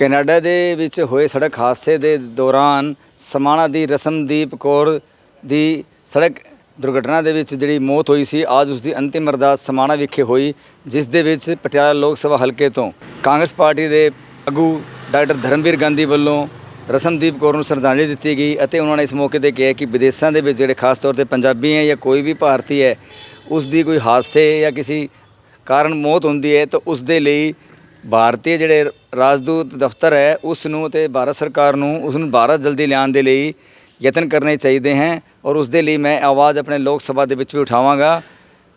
Canada ਦੇ ਵਿੱਚ ਹੋਏ ਸੜਕ ਹਾਦਸੇ ਦੇ ਦੌਰਾਨ ਸਮਾਣਾ ਦੀ ਰਸਮਦੀਪ ਕੌਰ ਦੀ ਸੜਕ ਦੁਰਘਟਨਾ ਦੇ ਵਿੱਚ ਜਿਹੜੀ ਮੌਤ ਹੋਈ ਸੀ, ਅੱਜ ਉਸ ਦੀ ਅੰਤਿਮ ਅਰਦਾਸ ਸਮਾਣਾ ਵਿਖੇ ਹੋਈ, ਜਿਸ ਦੇ ਵਿੱਚ ਪਟਿਆਲਾ ਲੋਕ ਸਭਾ ਹਲਕੇ ਤੋਂ ਕਾਂਗਰਸ ਪਾਰਟੀ ਦੇ ਆਗੂ ਡਾਕਟਰ ਧਰਮਵੀਰ ਗਾਂਧੀ ਵੱਲੋਂ ਰਸਮਦੀਪ ਕੌਰ ਨੂੰ ਸ਼ਰਧਾਂਜਲੀ ਦਿੱਤੀ ਗਈ ਅਤੇ ਉਹਨਾਂ ਨੇ ਇਸ ਮੌਕੇ ਤੇ ਕਿਹਾ ਕਿ ਵਿਦੇਸ਼ਾਂ ਦੇ ਵਿੱਚ ਜਿਹੜੇ ਖਾਸ ਤੌਰ ਤੇ ਪੰਜਾਬੀ ਹੈ ਜਾਂ ਕੋਈ ਵੀ ਭਾਰਤੀ ਹੈ ਉਸ ਦੀ ਕੋਈ ਹਾਦਸੇ ਜਾਂ ਕਿਸੇ ਕਾਰਨ ਮੌਤ ਹੁੰਦੀ ਹੈ ਤਾਂ ਉਸ ਦੇ ਲਈ ਭਾਰਤੀ ਜਿਹੜੇ ਰਾਜਦੂਤ ਦਫ਼ਤਰ ਹੈ ਉਸ ਨੂੰ ਤੇ ਭਾਰਤ ਸਰਕਾਰ ਨੂੰ ਉਸ ਨੂੰ ਭਾਰਤ ਜਲਦੀ ਲਿਆਉਣ ਦੇ ਲਈ ਯਤਨ ਕਰਨੇ ਚਾਹੀਦੇ ਹਨ ਔਰ ਉਸ ਦੇ ਲਈ ਮੈਂ ਆਵਾਜ਼ ਆਪਣੇ ਲੋਕ ਸਭਾ ਦੇ ਵਿੱਚ ਵੀ ਉਠਾਵਾਂਗਾ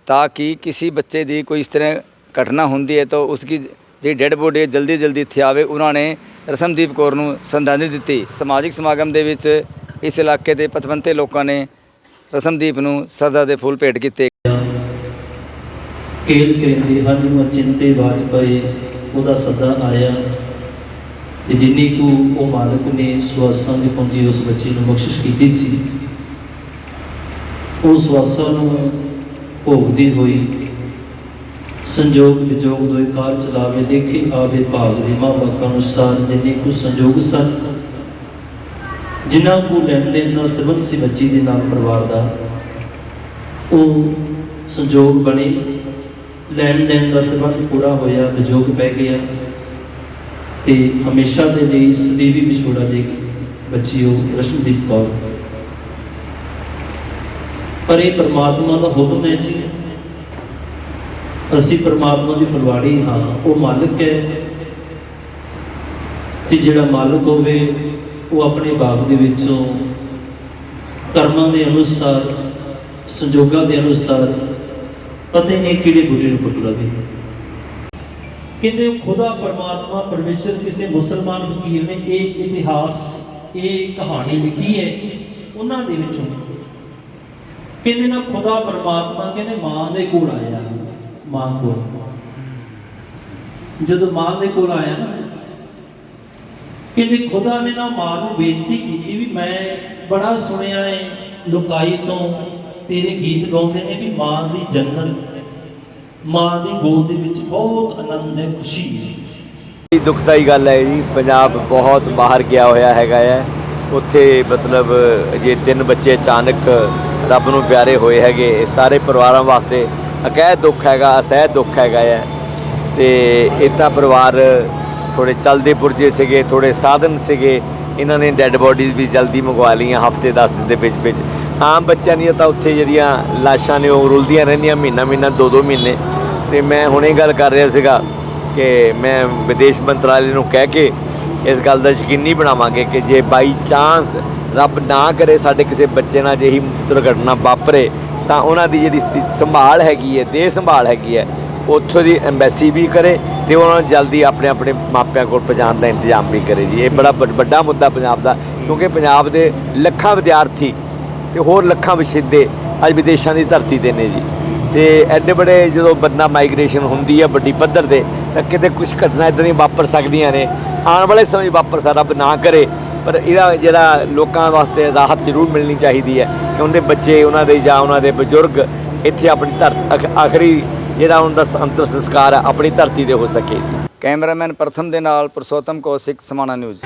ਤਾਂ ਕਿ ਕਿਸੇ ਬੱਚੇ ਦੀ ਕੋਈ ਇਸ ਤਰ੍ਹਾਂ ਘਟਨਾ ਹੁੰਦੀ ਹੈ ਤਾਂ ਉਸ ਦੀ ਜਿਹੜੀ ਡੈੱਡ ਬੋਡੀ ਹੈ, ਜਲਦੀ ਜਲਦੀ ਇੱਥੇ ਆਵੇ। ਉਹਨਾਂ ਨੇ ਰਸਮਦੀਪ ਕੌਰ ਨੂੰ ਸ਼ਰਧਾਂਜਲੀ ਦਿੱਤੀ। ਸਮਾਜਿਕ ਸਮਾਗਮ ਦੇ ਵਿੱਚ ਇਸ ਇਲਾਕੇ ਦੇ ਪਤਵੰਤੇ ਲੋਕਾਂ ਨੇ ਰਸਮਦੀਪ ਨੂੰ ਸਰਦਾ ਦੇ ਫੁੱਲ ਭੇਟ ਕੀਤੇ। ਕੇਲ ਕਹਿੰਦੇ ਹਨ ਨੂੰ ਚਿੰਤੇ ਵਾਜਪਏ ਉਹਦਾ ਸੱਦਾ ਆਇਆ ਤੇ ਜਿੰਨੀ ਕੁ ਉਹ ਮਾਲਕ ਨੇ ਸਵਾਸਾਂ ਦੀ ਪੂੰਜੀ ਉਸ ਬੱਚੇ ਨੂੰ ਬਖਸ਼ਿਸ਼ ਕੀਤੀ ਸੀ, ਉਹ ਸਵਾਸਾਂ ਨੂੰ ਭੋਗਦੀ ਹੋਈ ਸੰਜੋਗ ਵਿਜੋਗ ਦੋਏ ਕਾਰ ਚਲਾਵੇ ਦੇਖੇ ਆਵੇ ਭਾਗ ਦੇ ਮਾਂ ਅਨੁਸਾਰ ਜਿੰਨੇ ਕੁ ਸੰਜੋਗ ਸਨ ਜਿਨ੍ਹਾਂ ਕੋ ਲੈਣ ਦੇਣ ਦਾ ਸੰਬੰਧ ਸੀ ਬੱਚੀ ਦੇ ਨਾਲ ਪਰਿਵਾਰ ਦਾ, ਉਹ ਸੰਜੋਗ ਬਣੇ ਲੈਣ ਦੇਣ ਦਾ ਸੰਬੰਧ ਪੂਰਾ ਹੋਇਆ ਵਿਜੋਗ ਪੈ ਗਿਆ ਤੇ ਹਮੇਸ਼ਾ ਦੇ ਲਈ ਸਦੀਵੀ ਵਿਛੋੜਾ ਦੇ ਕੇ ਬੱਚੀ ਉਹ ਰਸ਼ਮਦੀਪ ਕੌਰ। ਪਰ ਇਹ ਪਰਮਾਤਮਾ ਦਾ ਹੁਕਮ ਹੈ ਜੀ। ਅਸੀਂ ਪਰਮਾਤਮਾ ਦੀ ਫਰਵਾੜੀ ਹਾਂ, ਉਹ ਮਾਲਕ ਹੈ। ਤੇ ਜਿਹੜਾ ਮਾਲਕ ਹੋਵੇ, ਉਹ ਆਪਣੇ ਬਾਗ ਦੇ ਵਿੱਚੋਂ ਕਰਮਾਂ ਦੇ ਅਨੁਸਾਰ, ਸੰਜੋਗਾਂ ਦੇ ਅਨੁਸਾਰ ਪਤਾ ਨਹੀਂ ਕਿਹੜੇ ਬੂਟੇ ਨੂੰ ਪੁੱਟ ਲਵੇ ਕਹਿੰਦੇ ਖੁਦਾ ਪਰਮਾਤਮਾ ਪਰਮੇਸ਼ਰ ਕਿਸੇ ਮੁਸਲਮਾਨ ਫਕੀਰ ਨੇ ਇਹ ਇਤਿਹਾਸ, ਇਹ ਕਹਾਣੀ ਲਿਖੀ ਹੈ, ਉਹਨਾਂ ਦੇ ਵਿੱਚੋਂ। ਕਹਿੰਦੇ ਨਾ ਖੁਦਾ ਪਰਮਾਤਮਾ ਕਹਿੰਦੇ ਮਾਂ ਦੇ ਕੋਲ ਆਇਆ, ਮਾਂ ਕੋਲ। ਜਦੋਂ ਮਾਂ ਦੇ ਕੋਲ ਆਇਆ ਨਾ, ਕਹਿੰਦੇ ਖੁਦਾ ਨੇ ਨਾ ਮਾਂ ਨੂੰ ਬੇਨਤੀ ਕੀਤੀ ਵੀ ਮੈਂ ਬੜਾ ਸੁਣਿਆ ਹੈ ਲੁਕਾਈ ਤੋਂ ਤੇਰੇ ਗੀਤ ਗਾਉਂਦੇ ਨੇ ਵੀ ਮਾਂ ਦੀ ਜੰਨਤ ਮਾਂ ਦੀ ਗੋਦ ਦੇ ਵਿੱਚ ਬਹੁਤ ਆਨੰਦ ਹੈ, ਖੁਸ਼ੀ ਹੈ। ਦੁਖਦਾਈ ਗੱਲ ਹੈ ਜੀ, ਪੰਜਾਬ ਬਹੁਤ ਬਾਹਰ ਗਿਆ ਹੋਇਆ ਹੈਗਾ ਹੈ। ਉੱਥੇ ਮਤਲਬ ਜੇ ਤਿੰਨ ਬੱਚੇ ਅਚਾਨਕ ਰੱਬ ਨੂੰ ਪਿਆਰੇ ਹੋਏ ਹੈਗੇ, ਇਹ ਸਾਰੇ ਪਰਿਵਾਰਾਂ ਵਾਸਤੇ ਅਕਹਿ ਦੁੱਖ ਹੈਗਾ, ਅਸਹਿ ਦੁੱਖ ਹੈਗਾ ਹੈ। ਤੇ ਇਹ ਪਰਿਵਾਰ ਥੋੜੇ ਚਲਦੇ ਪੁਰਜੇ ਸੀਗੇ ਥੋੜੇ ਸਾਧਨ ਸੀਗੇ। ਇਹਨਾਂ ਨੇ ਡੈੱਡ ਬੋਡੀਜ਼ ਵੀ ਜਲਦੀ ਮੰਗਵਾ ਲਈਆਂ, ਹਫ਼ਤੇ 10 ਦਿਨ ਦੇ ਵਿੱਚ ਵਿੱਚ। ਆਮ ਬੱਚਿਆਂ ਦੀਆਂ ਤਾਂ ਉੱਥੇ ਜਿਹੜੀਆਂ ਲਾਸ਼ਾਂ ਨੇ ਉਹ ਰੁਲਦੀਆਂ ਰਹਿੰਦੀਆਂ ਮਹੀਨਾ ਮਹੀਨਾ, ਦੋ ਦੋ ਮਹੀਨੇ। ਤੇ ਮੈਂ ਹੁਣੇ ਗੱਲ ਕਰ ਰਿਹਾ ਸੀਗਾ ਕਿ ਮੈਂ ਵਿਦੇਸ਼ ਮੰਤਰਾਲੇ ਨੂੰ ਕਹਿ ਕੇ ਇਸ ਗੱਲ ਦਾ ਯਕੀਨੀ ਬਣਾਵਾਂਗੇ ਕਿ ਜੇ ਬਾਈ ਚਾਂਸ ਰੱਬ ਨਾ ਕਰੇ ਸਾਡੇ ਕਿਸੇ ਬੱਚੇ ਨਾਲ ਜਿਹੀ ਦੁਰਘਟਨਾ ਵਾਪਰੇ, ਤਾਂ ਉਹਨਾਂ ਦੀ ਜਿਹੜੀ ਸਥਿਤੀ ਸੰਭਾਲ ਹੈਗੀ ਹੈ, ਦੇਹ ਸੰਭਾਲ ਹੈਗੀ ਹੈ, ਉੱਥੋਂ ਦੀ ਐਮਬੈਸੀ ਵੀ ਕਰੇ ਤੇ ਉਹਨਾਂ ਨੂੰ ਜਲਦੀ ਆਪਣੇ ਆਪਣੇ ਮਾਪਿਆਂ ਕੋਲ ਪਹੁੰਚਾਉਣ ਦਾ ਇੰਤਜ਼ਾਮ ਵੀ ਕਰੇ ਜੀ। ਇਹ ਬੜਾ ਵੱਡਾ ਮੁੱਦਾ ਪੰਜਾਬ ਦਾ, ਕਿਉਂਕਿ ਪੰਜਾਬ ਦੇ ਲੱਖਾਂ ਵਿਦਿਆਰਥੀ ਤੇ ਹੋਰ ਲੱਖਾਂ ਵਿਸ਼ੇਦੇ ਅੱਜ ਵਿਦੇਸ਼ਾਂ ਦੀ ਧਰਤੀ ਤੇ ਨੇ ਜੀ। ਤੇ ਐਡੇ ਬੜੇ ਜਦੋਂ ਬੰਦਾ ਮਾਈਗ੍ਰੇਸ਼ਨ ਹੁੰਦੀ ਹੈ ਵੱਡੀ ਪੱਧਰ ਤੇ, ਤਾਂ ਕਿਤੇ ਕੁਝ ਘਟਨਾ ਇਦਾਂ ਦੀਆਂ ਵਾਪਰ ਸਕਦੀਆਂ ਨੇ। ਆਉਣ ਵਾਲੇ ਸਮੇਂ 'ਚ ਵਾਪਰ ਸਕਦਾ ਰੱਬ ਨਾ ਕਰੇ, ਪਰ ਇਹਦਾ ਜਿਹੜਾ ਲੋਕਾਂ ਵਾਸਤੇ ਰਾਹਤ ਜ਼ਰੂਰ ਮਿਲਣੀ ਚਾਹੀਦੀ ਹੈ ਕਿ ਉਹਦੇ ਬੱਚੇ, ਉਹਨਾਂ ਦੇ ਜਾਂ ਉਹਨਾਂ ਦੇ ਬਜ਼ੁਰਗ ਇੱਥੇ ਆਪਣੀ ਧਰ ਆਖਰੀ ਜਿਹੜਾ ਉਹਨਾਂ ਦਾ ਅੰਤਰ ਸੰਸਕਾਰ ਹੈ ਆਪਣੀ ਧਰਤੀ ਤੇ ਹੋ ਸਕੇ। ਕੈਮਰਾਮੈਨ ਪ੍ਰਥਮ ਦੇ ਨਾਲ ਪੁਰਸ਼ੋਤਮ ਕੌਸ਼ਿਕ ਸਮਾਣਾ ਨਿਊਜ਼।